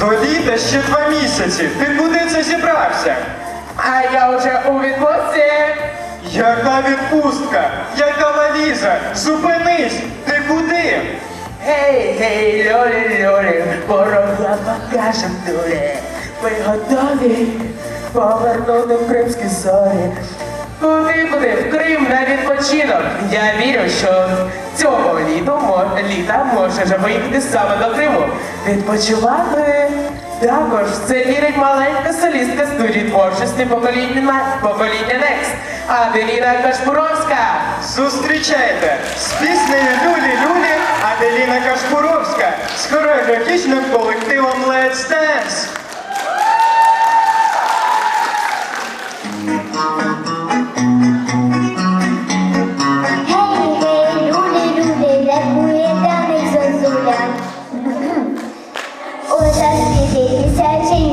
До літа ще два місяці. Ти куди це зібрався? А я вже у відпустці. Яка відпустка? Яка валіза? Зупинись! Ти куди? Гей, гей, льолі, льолі, ворога покажем долі. Ви готові повернути в кримські зорі. Куди, куди? В Крим на відпочинок. Я вірю, що цього літу, літа може поїхати саме до Криму. Відпочивати. Також це вірить маленька солістка студії творчості покоління, покоління Next. Аделіна Кашпуровська. Зустрічайте! З піснею Люлі-Люлі Аделіна Кашпуровська з хореографічним.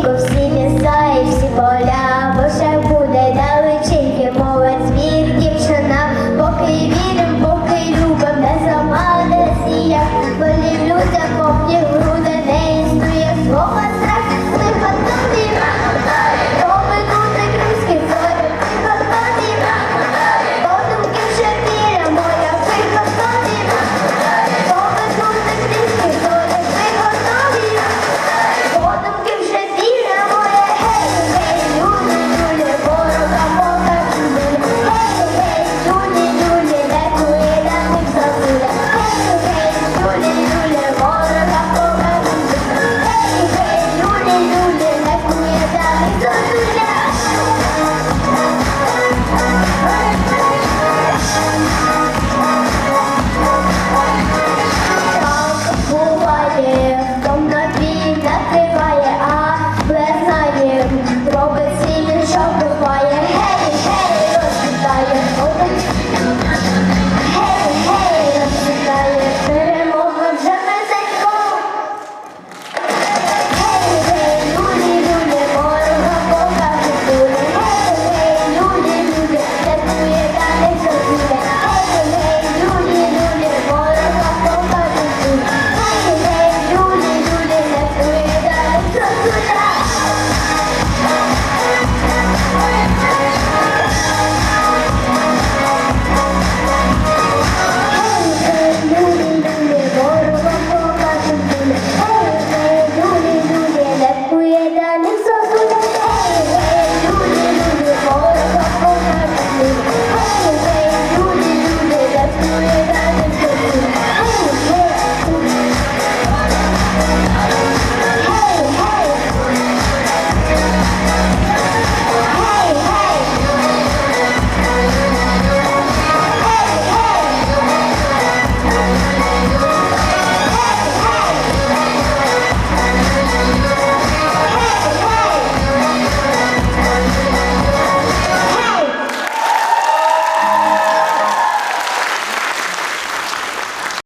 because